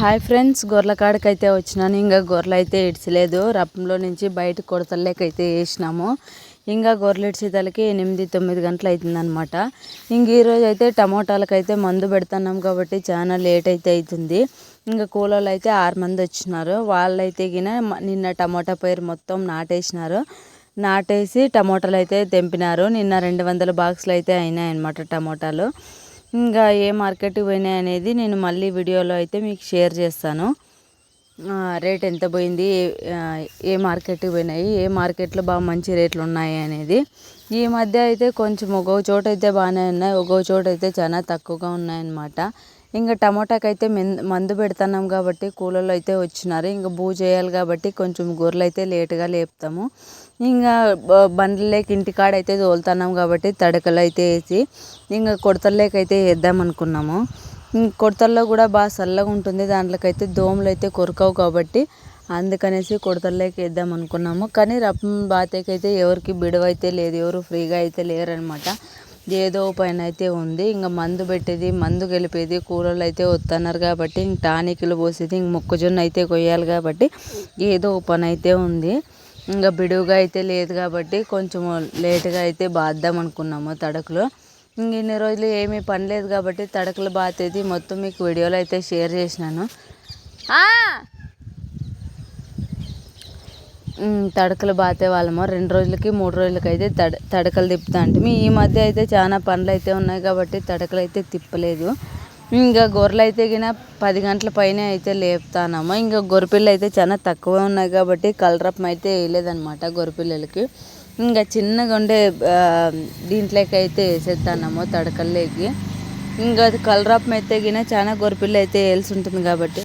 Hi friends గొర్రెల అయితే వచ్చినాను. ఇంకా గొర్రెలు అయితే ఇడ్చలేదు. రప్పంలో నుంచి బయట కొడతలేకైతే వేసినాము. ఇంకా గొర్రెలు ఇడ్చేతలకి ఎనిమిది తొమ్మిది గంటలు అవుతుందనమాట ఇంక ఈరోజు అయితే టమోటాలకైతే మందు పెడుతున్నాం కాబట్టి చాలా లేట్ అయితే అవుతుంది ఇంకా కూలోళ్ళు అయితే ఆరు మంది వచ్చినారు. వాళ్ళైతే గిన నిన్న టమోటా పైరు మొత్తం నాటేసినారు. నాటేసి టమోటాలు అయితే తెంపినారు. నిన్న రెండు వందల బాక్సులు అయితే అయినాయి అన్నమాట టమోటాలు. ఇంకా ఏ మార్కెట్కి పోయినాయి అనేది నేను మళ్ళీ వీడియోలో అయితే మీకు షేర్ చేస్తాను. రేట్ ఎంత పోయింది ఏ మార్కెట్కి పోయినాయి ఏ మార్కెట్లో బాగా మంచి రేట్లు ఉన్నాయి అనేది. ఈ మధ్య అయితే కొంచెం ఒక్కొక్క చోట అయితే బాగానే ఉన్నాయి ఒక్కో చోట అయితే చాలా తక్కువగా ఉన్నాయన్నమాట. ఇంకా టమోటాకి అయితే మందు పెడుతున్నాం కాబట్టి కూలర్లు అయితే వచ్చినారు. ఇంకా బూ చేయాలి కాబట్టి కొంచెం గొర్రెలు అయితే లేటుగా లేపుతాము. ఇంకా బండ్లకి ఇంటికాడ అయితే తోలుతున్నాం కాబట్టి తడకలు అయితే వేసి ఇంకా కొడతల్లోకి అయితే వేద్దాం అనుకున్నాము. కొడతల్లో కూడా బాగా చల్లగా ఉంటుంది. దాంట్లోకైతే దోమలు అయితే కొరకవు కాబట్టి అందుకనేసి కొడతల్లోకి వేద్దాం అనుకున్నాము. కానీ రప్పం బాతకైతే ఎవరికి బిడవైతే లేదు. ఎవరు ఫ్రీగా అయితే లేరనమాట ఏదో పైన అయితే ఉంది. ఇంకా మందు పెట్టేది మందు గెలిపేది కూరలు అయితే వస్తున్నారు కాబట్టి ఇంక టానిక్లు పోసేది ఇంక మొక్కజొన్న అయితే కొయ్యాలి కాబట్టి ఏదో పని అయితే ఉంది. ఇంకా బిడువుగా అయితే లేదు కాబట్టి కొంచెం లేటుగా అయితే బాద్దాం అనుకున్నాము తడకలు. ఇంక ఇన్ని రోజులు ఏమీ పని లేదు కాబట్టి తడకలు బాతేది మొత్తం మీకు వీడియోలో అయితే షేర్ చేసినాను. తడకలు బాతే వాళ్ళము రెండు రోజులకి మూడు రోజులకి అయితే తడ తడకలు తిప్పుతా అంటే. ఈ మధ్య అయితే చాలా పనులు అయితే ఉన్నాయి కాబట్టి తడకలు అయితే తిప్పలేదు. ఇంకా గొర్రెలు అయితే గిన పది గంటల పైన అయితే లేపుతానము ఇంకా గొర్రెపిల్లలు అయితే చాలా తక్కువే ఉన్నాయి కాబట్టి కలరపం అయితే వేయలేదనమాట గొర్రెపిల్లలకి ఇంకా చిన్నగా ఉండే దీంట్లోకి అయితే వేసేస్తానము తడకల్లోకి ఇంకా అది కలరప్పం అయితే గిన చాలా గొర్రెపిల్ల అయితే వేయాల్సి ఉంటుంది కాబట్టి